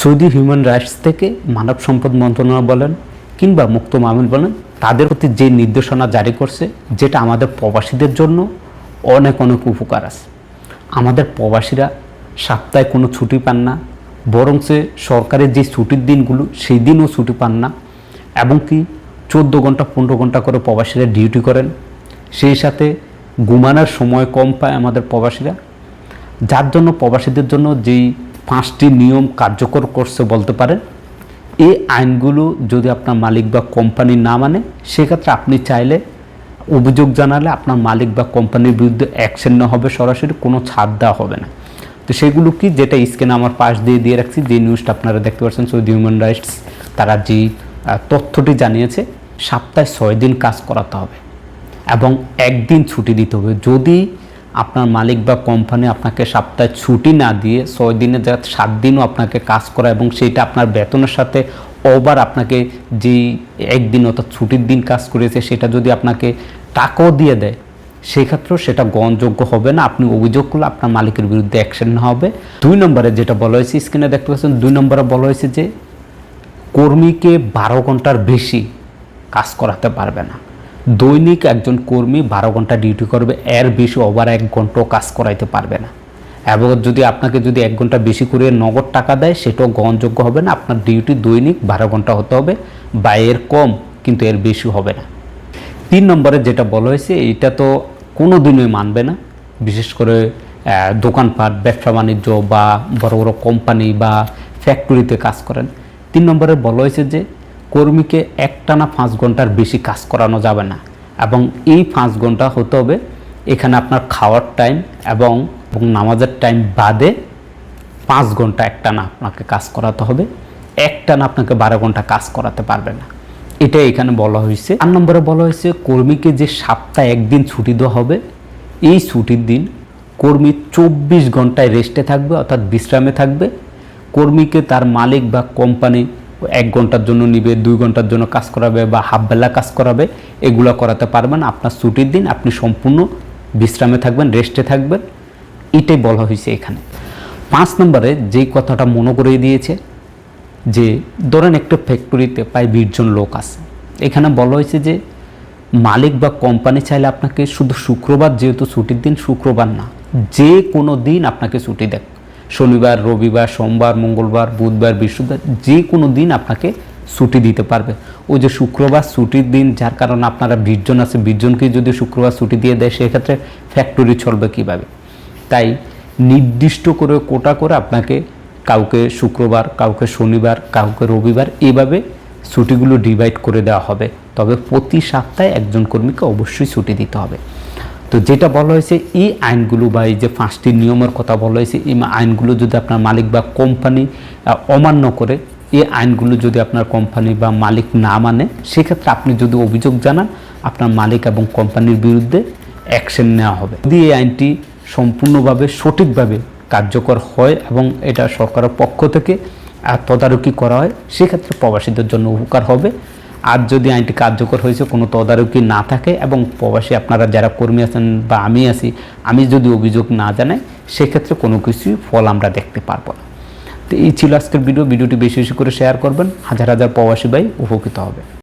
Saudi human rights থেকে মানব সম্পদ মন্ত্রণালয় বলেন কিংবা মুক্ত মামিল বলেন, তাদের প্রতি যে নির্দেশনা জারি করছে, যেটা আমাদের প্রবাসীদের জন্য অনেক অনেক উপকার আছে। আমাদের প্রবাসীরা সপ্তাহে কোনো ছুটি পান না বরং সে সরকারের যে ছুটির দিনগুলো, সেই দিনও ছুটি পান না, এবং কি চোদ্দ ঘণ্টা, পনেরো ঘণ্টা করে প্রবাসীরা ডিউটি করেন। সেই সাথে ঘুমানোর সময় কম পায় আমাদের প্রবাসীরা। যার জন্য প্রবাসীদের জন্য যেই পাঁচটি নিয়ম কার্যকর করছে বলতে পারেন। এই আইনগুলো যদি আপনার মালিক বা কোম্পানি না মানে সেক্ষেত্রে আপনি চাইলে অভিযোগ জানালে আপনার মালিক বা কোম্পানির বিরুদ্ধে অ্যাকশন না হবে সরাসরি, কোনো ছাড় দেওয়া হবে না। তো সেগুলো কি, যেটা স্ক্রিনে আমার পাশ দিয়ে দিয়ে রাখছি, যে নিউজটা আপনারা দেখতে পাচ্ছেন, সৌদি হিউম্যান রাইটস তারা যে তথ্যটি জানিয়েছে, সপ্তাহে ছয় দিন কাজ করাতে হবে এবং একদিন ছুটি দিতে হবে। যদি আপনার মালিক বা কোম্পানি আপনাকে সপ্তাহে ছুটি না দিয়ে ছয় দিনে যা সাত দিনও আপনাকে কাজ করা এবং সেটা আপনার বেতনের সাথে ওভার আপনাকে যে একদিন অর্থাৎ ছুটির দিন কাজ করেছে সেটা যদি আপনাকে টাকাও দিয়ে দেয় সেই ক্ষেত্রেও সেটা গ্রহণযোগ্য হবে না। আপনি অভিযোগ করলে আপনার মালিকের বিরুদ্ধে অ্যাকশন হবে। দুই নম্বরে যেটা বলা হয়েছে স্ক্রিনে দেখতে পাচ্ছেন, দুই নম্বরে বলা হয়েছে যে কর্মীকে বারো ঘণ্টার বেশি কাজ করাতে পারবে না। দৈনিক একজন কর্মী বারো ঘণ্টা ডিউটি করবে, এর বেশি ওভার এক ঘন্টাও কাজ করাইতে পারবে না। এবং যদি আপনাকে যদি এক ঘণ্টা বেশি করে নগদ টাকা দেয়, সেটাও গ্রহণযোগ্য হবে না। আপনার ডিউটি দৈনিক বারো ঘণ্টা হতে হবে, বা এর কম, কিন্তু এর বেশি হবে না। তিন নম্বরে যেটা বলা হয়েছে, এটা তো কোনো দিনই মানবে না। বিশেষ করে দোকানপাট, ব্যবসা বাণিজ্য বা বড় বড় কোম্পানি বা ফ্যাক্টরিতে কাজ করেন। তিন নম্বরে বলা হয়েছে যে কর্মীকে একটানা পাঁচ ঘণ্টার বেশি কাজ করানো যাবে না। এবং এই পাঁচ ঘণ্টা হতে হবে এখানে আপনার খাওয়ার টাইম এবং নামাজের টাইম বাদে পাঁচ ঘণ্টা একটানা আপনাকে কাজ করাতে হবে। একটানা আপনাকে বারো ঘণ্টা কাজ করাতে পারবে না। এটাই এখানে বলা হয়েছে। চার নম্বরে বলা হয়েছে, কর্মীকে যে সপ্তাহে একদিন ছুটি দেওয়া হবে, এই ছুটির দিন কর্মী চব্বিশ ঘন্টায় রেস্টে থাকবে, অর্থাৎ বিশ্রামে থাকবে। কর্মীকে তার মালিক বা কোম্পানি এক ঘণ্টার জন্য নিবে, দুই ঘণ্টার জন্য কাজ করাবে বা হাফ বেলা কাজ করাবে, এগুলো করাতে পারবেন। আপনার ছুটির দিন আপনি সম্পূর্ণ বিশ্রামে থাকবেন রেস্টে থাকবেন। এটাই বলা হয়েছে এখানে। পাঁচ নম্বরে যেই কথাটা মনে করিয়ে দিয়েছে, যে ধরেন একটা ফ্যাক্টরিতে প্রায় বিশ জন লোক আছে। এখানে বলা হয়েছে যে মালিক বা কোম্পানি চাইলে আপনাকে শুধু শুক্রবার, যেহেতু ছুটির দিন শুক্রবার না, যে কোনো দিন আপনাকে ছুটি দেখ শনিবার, রবিবার, সোমবার, মঙ্গলবার, বুধবার, বৃহস্পতিবার যে কোনো দিন আপনাকে ছুটি দিতে পারবে। ওই যে শুক্রবার ছুটির দিন, যার কারণে আপনারা বিশ জন আছে বিশ জনকে যদি শুক্রবার ছুটি দিয়ে দেয়, সেক্ষেত্রে ফ্যাক্টরি চলবে কীভাবে? তাই নির্দিষ্ট করে কোটা করে আপনাকে কাউকে শুক্রবার, কাউকে শনিবার, কাউকে রবিবার এভাবে ছুটিগুলো ডিভাইড করে দেওয়া হবে। তবে প্রতি সপ্তাহে একজন কর্মীকে অবশ্যই ছুটি দিতে হবে। তো যেটা বলা হয়েছে, এই আইনগুলো বা এই যে পাঁচটি নিয়মের কথা বলা হয়েছে, এই আইনগুলো যদি আপনার মালিক বা কোম্পানি অমান্য করে, এই আইনগুলো যদি আপনার কোম্পানি বা মালিক না মানে সেক্ষেত্রে আপনি যদি অভিযোগ জানান, আপনার মালিক এবং কোম্পানির বিরুদ্ধে অ্যাকশন নেওয়া হবে। যদি এই আইনটি সম্পূর্ণভাবে সঠিকভাবে কার্যকর হয় এবং এটা সরকারের পক্ষ থেকে তদারকি করা হয়, সেক্ষেত্রে প্রবাসীদের জন্য উপকার হবে। আর যদি আইনটি কার্যকর হয়েছে, কোনো তদারকি না থাকে এবং প্রবাসী আপনারা যারা কর্মী আছেন বা আমি আছি, আমি যদি অভিযোগ না জানাই, সেক্ষেত্রে কোনো কিছুই ফল আমরা দেখতে পারব না। তো এই ছিল আজকের ভিডিও ভিডিওটি বেশি বেশি করে শেয়ার করবেন। হাজার হাজার প্রবাসী ভাই উপকৃত হবে।